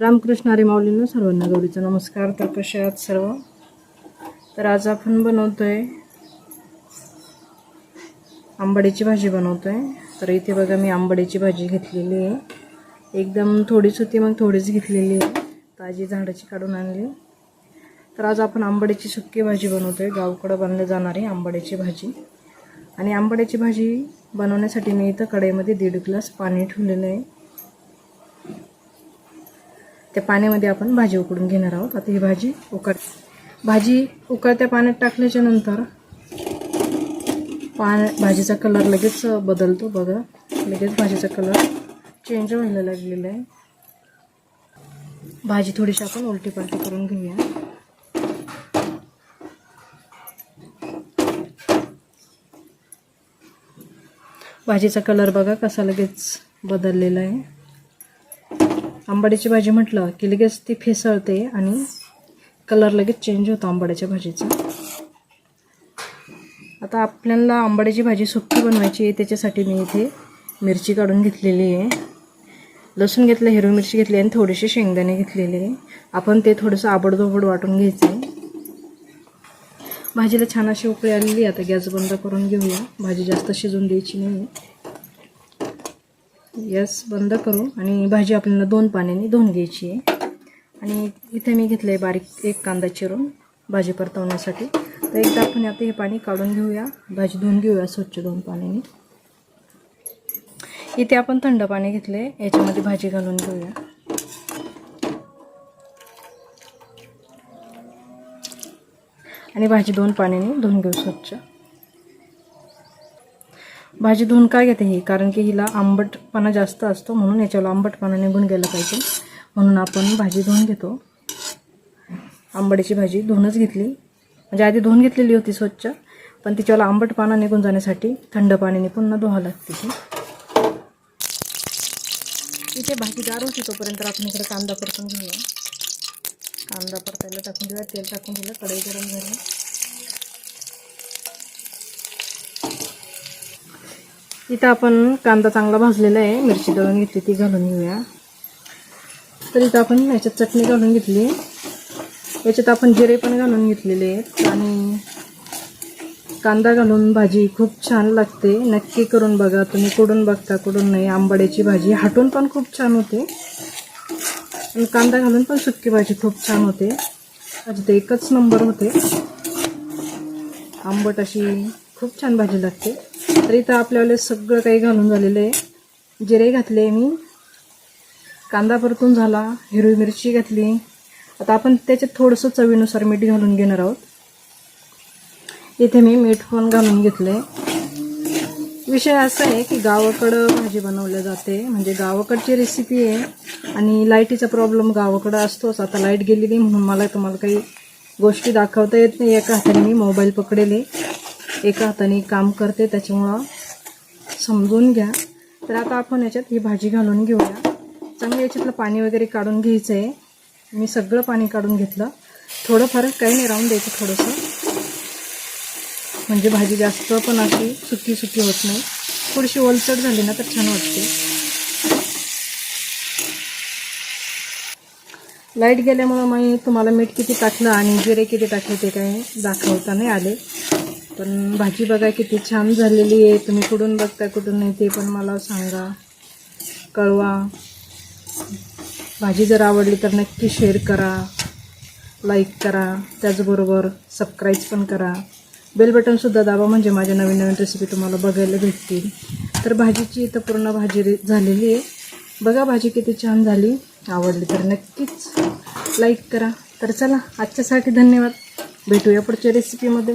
रामकृष्ण हरी माऊलींना सर्वांना गौरीचा नमस्कार तर कसे आहात सर्व? तर आज आपण बनवतोय आंबाडीची भाजी बनवतोय. तर इथे बघा मी आंबाडीची भाजी घेतलेली आहे. एकदम थोडीच होती मग थोडीच घेतलेली आहे. ताजी झाडाची काढून आणली. तर आज आपण आंबाडीची सुक्की भाजी बनवतोय. गावकडं बनली जाणारी आंबाडीची भाजी. आणि आंबाड्याची भाजी बनवण्यासाठी मी इथं कढईमध्ये दीड ग्लास पाणी ठेवलेलं आहे. त्या पाण्यामध्ये आपण भाजी उकडून घेणार आहोत. आता ही भाजी उकड भाजी उकळत्या पाण्यात टाकल्याच्या नंतर पा भाजीचा कलर लगेच बदलतो बघा. लगेच भाजीचा कलर चेंज व्हायला लागलेला आहे. भाजी थोडीशी आपण उलटी पालटी करून घेऊया. भाजीचा कलर बघा कसा लगेच बदललेला आहे. आंबाड्याची भाजी म्हटलं की लगेच ती फेसळते आणि कलर लगेच चेंज होतो आंबाड्याच्या भाजीचा. आता आपल्याला आंबाड्याची भाजी सुक्की बनवायची आहे त्याच्यासाठी मी इथे मिरची काढून घेतलेली आहे. लसूण घेतलं हिरवी मिरची घेतली आणि थोडेसे शेंगदाणे घेतलेले आहे. आपण ते थोडंसं आबडधोबड वाटून घ्यायचं आहे. भाजीला छान अशी उकळी आलेली आता गॅस बंद करून घेऊया. भाजी जास्त शिजून द्यायची नाही गॅस बंद करू आणि भाजी आपल्याला दोन पाण्याने धुवून घ्यायची आहे. आणि इथे मी घेतलं आहे बारीक एक कांदा चिरून भाजी परतवण्यासाठी. तर एकदा आपण आता हे पाणी काढून घेऊया. भाजी धुवून घेऊया स्वच्छ दोन पाण्याने. इथे आपण थंड पाणी घेतलं आहे याच्यामध्ये भाजी घालून घेऊया. आणि भाजी दोन पाण्याने धुवून घेऊ स्वच्छ. भाजी धुवून काय घेते ही? कारण की हिला आंबटपणा जास्त असतो म्हणून याच्यावर आंबटपणा निघून गेला पाहिजे. म्हणून आपण भाजी धुवून घेतो. आंबड्याची भाजी धुवूनच घेतली. म्हणजे आधी धुवून घेतलेली होती स्वच्छ पण तिच्यावर आंबटपणा निघून जाण्यासाठी थंड पाण्याने पुन्हा धुवा लागते ती. इथे भाजी गार होती तोपर्यंत आपण इकडे कांदा परतून घेऊया. कांदा परतायला टाकून दिला तेल टाकून दिलं कढई गरम झाली. इथं आपण कांदा चांगला भाजलेला आहे. मिरची दळून घेतली ती घालून घेऊया. तर इथं आपण याच्यात चटणी घालून घेतली. याच्यात आपण जिरे पण घालून घेतलेले आहेत. आणि कांदा घालून भाजी खूप छान लागते. नक्की करून बघा. तुम्ही कुडून बघता कुडून नाही. आंबाड्याची भाजी हाटून पण खूप छान होते. आणि कांदा घालून पण सुक्की भाजी खूप छान होते. माझी ते एकच नंबर होते. आंबट अशी खूप छान भाजी लागते. तर इथं आपल्याला सगळं काही घालून झालेलं आहे. जिरे घातले मी. कांदा परतून झाला. हिरवी मिरची घातली. आता आपण त्याच्यात थोडंसं चवीनुसार मीठ घालून घेणार आहोत. इथे मी मीठ पण घालून घेतले विषय असा आहे की गावाकडं भाजी बनवल्या जाते. म्हणजे गावाकडची रेसिपी आहे. आणि लाईटीचा प्रॉब्लेम गावाकडं असतोच. आता लाइट गेलेली म्हणून मला तुम्हाला काही गोष्टी दाखवता येत नाही. एका हाताने मी मोबाईल पकडेले एका हाताने काम करते त्याच्यामुळं समजून घ्या. तर आता आपण याच्यात ही भाजी घालून घेऊया. चांगलं याच्यातलं पाणी वगैरे काढून घ्यायचं आहे मी सगळं पाणी काढून घेतलं. थोडंफार काही नाही राहून द्यायचं थोडंसं. म्हणजे भाजी जास्त पण अशी सुकी सुकी होत नाही. थोडीशी ओलचट झाली ना तर छान वाटते. लाइट गेल्यामुळं मी तुम्हाला मीठ किती टाकलं आणि जिरे किती टाकले ते काही दाखवता नाही आले. पण भाजी बघा किती छान झालेली आहे. तुम्ही कुठून बघता कुठून नाही ते पण मला सांगा. कळवा. भाजी जर आवडली तर नक्की शेअर करा. लाईक करा. त्याचबरोबर सबस्क्राईब पण करा. बेल बटनसुद्धा दाबा म्हणजे माझ्या नवीन नवीन रेसिपी तुम्हाला बघायला भेटतील. तर भाजीची इथं पूर्ण भाजी झालेली आहे. बघा भाजी किती छान झाली. आवडली तर नक्कीच लाईक करा. तर चला आजच्यासाठी धन्यवाद. भेटूया पुढच्या रेसिपीमध्ये